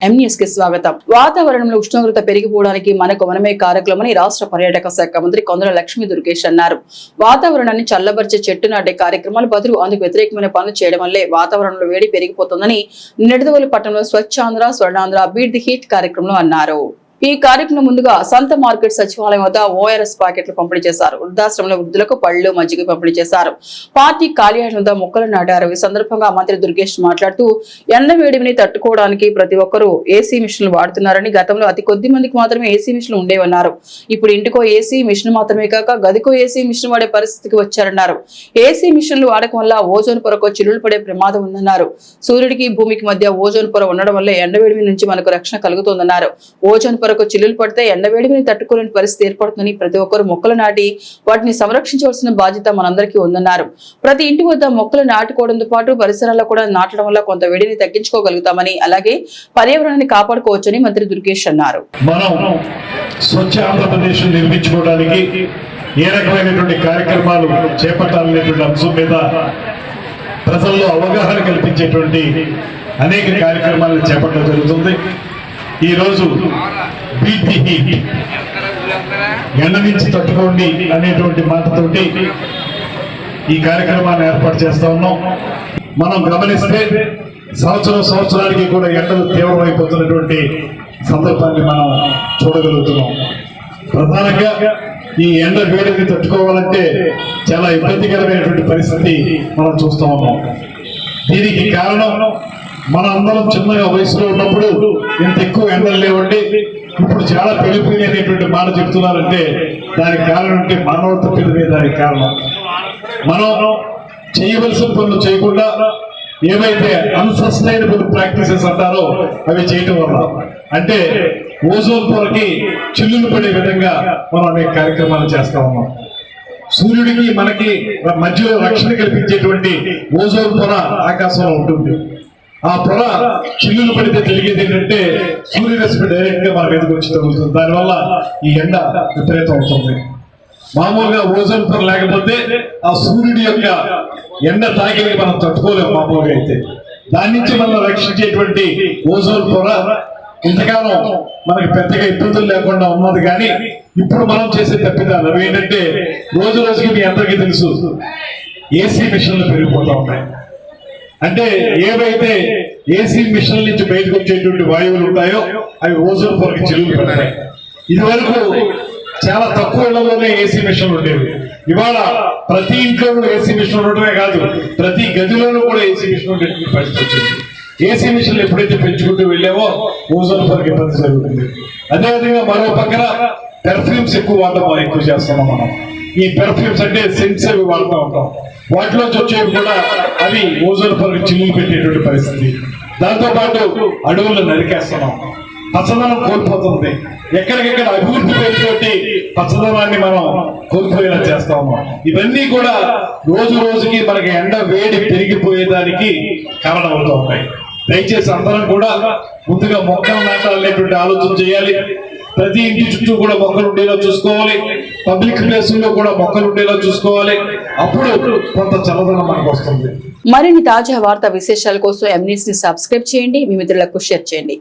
ఎంన్యూస్కి స్వాగతం. వాతావరణంలో ఉష్ణోగ్రత పెరిగిపోవడానికి మనకు మనమే కార్యక్రమని రాష్ట్ర పర్యాటక శాఖ మంత్రి కొందర లక్ష్మీ దుర్గేష్ అన్నారు. వాతావరణాన్ని చల్లబరిచే చెట్టు నాటే కార్యక్రమాలు బదులు అందుకు వ్యతిరేకమైన పనులు చేయడం వల్లే వాతావరణంలో వేడి పెరిగిపోతుందని నిడదవోలు పట్టణంలో Swachhandhra Swarnandhra beat the heat కార్యక్రమంలో అన్నారు. ఈ కార్యక్రమం ముందుగా సంత మార్కెట్ సచివాలయం వద్ద ఓఆర్ఎస్ ప్యాకెట్లు పంపిణీ చేశారు. వృద్ధాశ్రమంలో వృద్ధులకు పళ్ళు మజ్జిగ పంపిణీ చేశారు. పార్టీ కార్యాలయం వద్ద మొక్కలు నాటారు. ఈ సందర్భంగా మంత్రి దుర్గేష్ మాట్లాడుతూ ఎండ వేడిమిని తట్టుకోవడానికి ప్రతి ఒక్కరూ ఏసీ మిషన్లు వాడుతున్నారని గతంలో అతి కొద్ది మందికి మాత్రమే ఏసీ మిషన్లు ఉండేవన్నారు. ఇప్పుడు ఇంటికో ఏసీ మిషన్ మాత్రమే కాక గదికో ఏసీ మిషన్ వాడే పరిస్థితికి వచ్చారన్నారు. ఏసీ మిషన్లు వాడకం వల్ల ఓజోన్ పొరకు చిల్లులు పడే ప్రమాదం ఉందన్నారు. సూర్యుడికి భూమికి మధ్య ఓజోన్ పొర ఉండడం వల్ల ఎండ వేడిమి నుంచి మనకు రక్షణ కలుగుతుందన్నారు. ఓజోన్ పొర పొరకు చిల్లులు పడితే ఎండవేడిని తట్టుకోలేని పరిస్థితి ఏర్పడుతుందని ప్రతి ఒక్కరు మొక్కలు నాటి వాటిని సంరక్షించవలసిన బాధ్యత మనందరికీ ఉందన్నారు. ప్రతి ఇంటి వద్ద మొక్కలు నాటుకోవడంతో పాటు పరిసరాల్లో కూడా నాటడం వల్ల కొంత వేడిని తగ్గించుకోగలుగుతామని అలాగే పర్యావరణాన్ని కాపాడుకోవచ్చని మంత్రి దుర్గేష్ అన్నారు. స్వచ్ఛ ఆంధ్రప్రదేశ్ నిర్మించుకోవడానికి ఏ రకమైనటువంటి కార్యక్రమాలు చేపట్టాలనేటువంటి అంశం మీద ప్రజల్లో అవగాహన కల్పించేటువంటి అనేక కార్యక్రమాలను చేపట్టడం జరుగుతుంది. ఈరోజు బీట్ ఎండ నుంచి తట్టుకోండి అనేటువంటి మాటతోటి ఈ కార్యక్రమాన్ని ఏర్పాటు చేస్తా ఉన్నాం. మనం గమనిస్తే సంవత్సరం సంవత్సరానికి కూడా ఎండలు తీవ్రమైపోతున్నటువంటి సందర్భాన్ని మనం చూడగలుగుతున్నాం. ప్రధానంగా ఈ ఎండ వేడిని తట్టుకోవాలంటే చాలా ఇబ్బందికరమైనటువంటి పరిస్థితి మనం చూస్తూ ఉన్నాం. దీనికి కారణం మన అందరం చిన్నగా వయసులో ఉన్నప్పుడు ఇంత ఎక్కువ ఎండలు లేవండి. ఇప్పుడు చాలా పెరిగిపోయినాయి అనేటువంటి మాట చెప్తున్నారంటే దానికి కారణం అంటే మానవత పెరిగే దానికి కారణం. మనం చేయవలసిన పనులు చేయకుండా ఏవైతే అన్సస్టైనబుల్ ప్రాక్టీసెస్ అంటారో అవి చేయటం వల్ల. అంటే ఓజోన్ పొరకి చిల్లులు పడే విధంగా మనం అనేక కార్యక్రమాలు చేస్తా ఉన్నాం. సూర్యుడికి మనకి మధ్యలో రక్షణ కల్పించేటువంటి ఓజోన్ పొర ఆకాశంలో ఉంటుంది. ఆ పొర చిల్లులు పడితే జరిగేది ఏంటంటే సూర్యరశ్మి డైరెక్ట్గా మన మీదకి వచ్చి తగులుతుంది. దానివల్ల ఈ ఎండ విపరీతం అవుతుంది. మామూలుగా ఓజోన్ పొర లేకపోతే ఆ సూర్యుడి యొక్క ఎండ తాకిని మనం తట్టుకోలేము మామూలుగా అయితే. దాని నుంచి మనం రక్షించేటువంటి ఓజోన్ పొర ఇంతకాలం మనకి పెద్దగా ఇబ్బందులు లేకుండా ఉన్నది. కానీ ఇప్పుడు మనం చేసే తప్పిదాలు అవి ఏంటంటే రోజు రోజుకి మీ అందరికీ తెలుసు. ఏసీ మిషన్లు పెరిగిపోతూ ఉన్నాయి. అంటే ఏవైతే ఏసీ మిషన్ నుంచి బయటకు వచ్చేటువంటి వాయువులు ఉంటాయో అవి ఓజోన్ పొరకి చిల్లులు పెడతాయి ఇది వరకు చాలా తక్కువ ఇళ్ళలోనే ఏసీ మిషన్లు ఉండేవి. ఇవాళ ప్రతి ఇంట్లోనూ ఏసీ మిషన్ ఉండటమే కాదు ప్రతి గదిలోనూ కూడా ఏసీ మిషన్ ఉండేటువంటి పరిస్థితి వచ్చింది. ఏసీ మిషన్లు ఎప్పుడైతే పెంచుకుంటూ వెళ్ళామో ఓజోన్ పొరకి ఇబ్బంది జరుగుతుంది. అదేవిధంగా మరో పక్కన పెర్ఫ్యూమ్స్ ఎక్కువ వాడటం ఎక్కువ చేస్తున్నాం మనం. ఈ పెర్ఫ్యూమ్స్ అంటే సెన్స్ అవి వాడుతూ ఉంటాం. వాటిలో వచ్చేవి కూడా అవి ఓజోన్ పొరకు చిల్లులు పెట్టేటువంటి పరిస్థితి. దాంతో పాటు అడవులను నరికేస్తున్నాం. పచ్చదనం కోల్పోతుంది. ఎక్కడికెక్కడ అభివృద్ధి పేరుతోటి పచ్చదనాన్ని మనం కోల్పోయేలా చేస్తాము ఇవన్నీ కూడా రోజు రోజుకి మనకి ఎండ వేడి పెరిగిపోయేదానికి కారణం ఉన్నాయి. ఉంటాయి దయచేసి అందరం కూడా ముందుగా మొక్కలు నాటాలనేటువంటి ఆలోచన చేయాలి. ప్రతి ఇంటి చుట్టూ కూడా మొక్కలు ఉండేలా చూసుకోవాలి. పబ్లిక్ ప్లేసుల్లో కూడా మొక్కలు ఉండేలా చూసుకోవాలి. అప్పుడు కొంత చల్లదనం మనకు వస్తుంది. మరిన్ని తాజా వార్త విశేషాల కోసం ఎంన్యూస్ని సబ్స్క్రైబ్ చేయండి. మీ మిత్రులకు షేర్ చేయండి.